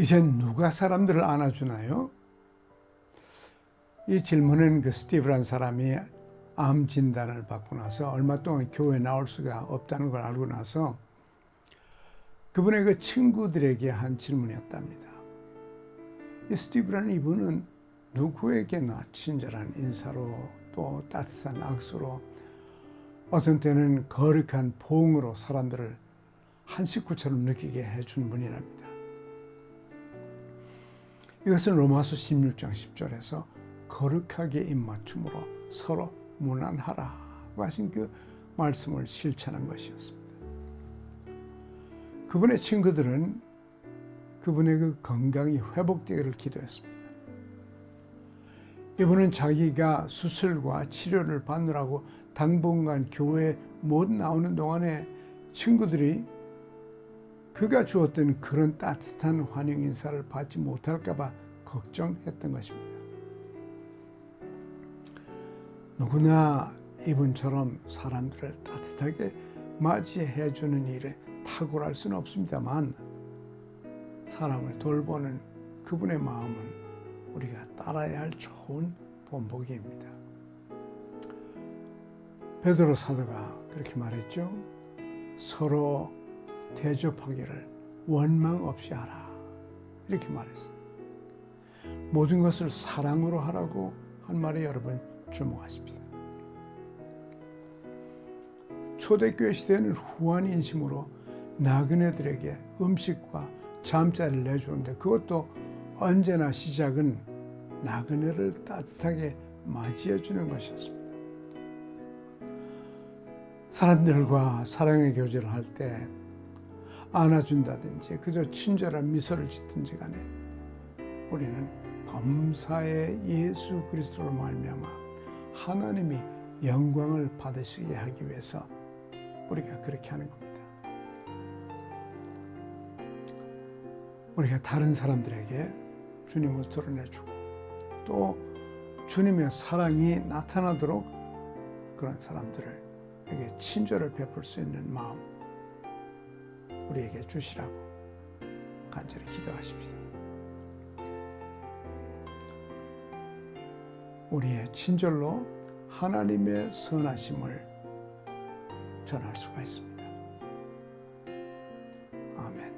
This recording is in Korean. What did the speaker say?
이젠 누가 사람들을 안아주나요? 이 질문은 그 스티브란 사람이 암 진단을 받고 나서 얼마 동안 교회 나올 수가 없다는 걸 알고 나서 그분의 그 친구들에게 한 질문이었답니다. 이 스티브라는 이분은 누구에게나 친절한 인사로 또 따뜻한 악수로 어떤 때는 거룩한 포옹으로 사람들을 한 식구처럼 느끼게 해준 분이랍니다. 이것은 로마서 16장 10절에서 거룩하게 입맞춤으로 서로 무난하라고 하신 그 말씀을 실천한 것이었습니다. 그분의 친구들은 그분의 그 건강이 회복되기를 기도했습니다. 이분은 자기가 수술과 치료를 받느라고 당분간 교회에 못 나오는 동안에 친구들이 그가 주었던 그런 따뜻한 환영 인사를 받지 못할까봐 걱정했던 것입니다. 누구나 이분처럼 사람들을 따뜻하게 맞이해 주는 일에 탁월할 수는 없습니다만 사람을 돌보는 그분의 마음은 우리가 따라야 할 좋은 본보기입니다. 베드로 사도가 그렇게 말했죠. 서로 대접하기를 원망 없이 하라. 이렇게 말했어요. 모든 것을 사랑으로 하라고 한 말에 여러분 주목하십니다. 초대교회 시대에는 후한 인심으로 나그네들에게 음식과 잠자리를 내주는데 그것도 언제나 시작은 나그네를 따뜻하게 맞이해 주는 것이었습니다. 사람들과 사랑의 교제를 할때 안아준다든지 그저 친절한 미소를 짓든지 간에 우리는 범사의 예수 그리스도로 말미암아 하나님이 영광을 받으시게 하기 위해서 우리가 그렇게 하는 겁니다. 우리가 다른 사람들에게 주님을 드러내주고 또 주님의 사랑이 나타나도록 그런 사람들에게 친절을 베풀 수 있는 마음 우리에게 주시라고 간절히 기도하십니다. 우리의 친절로 하나님의 선하심을 전할 수가 있습니다. 아멘.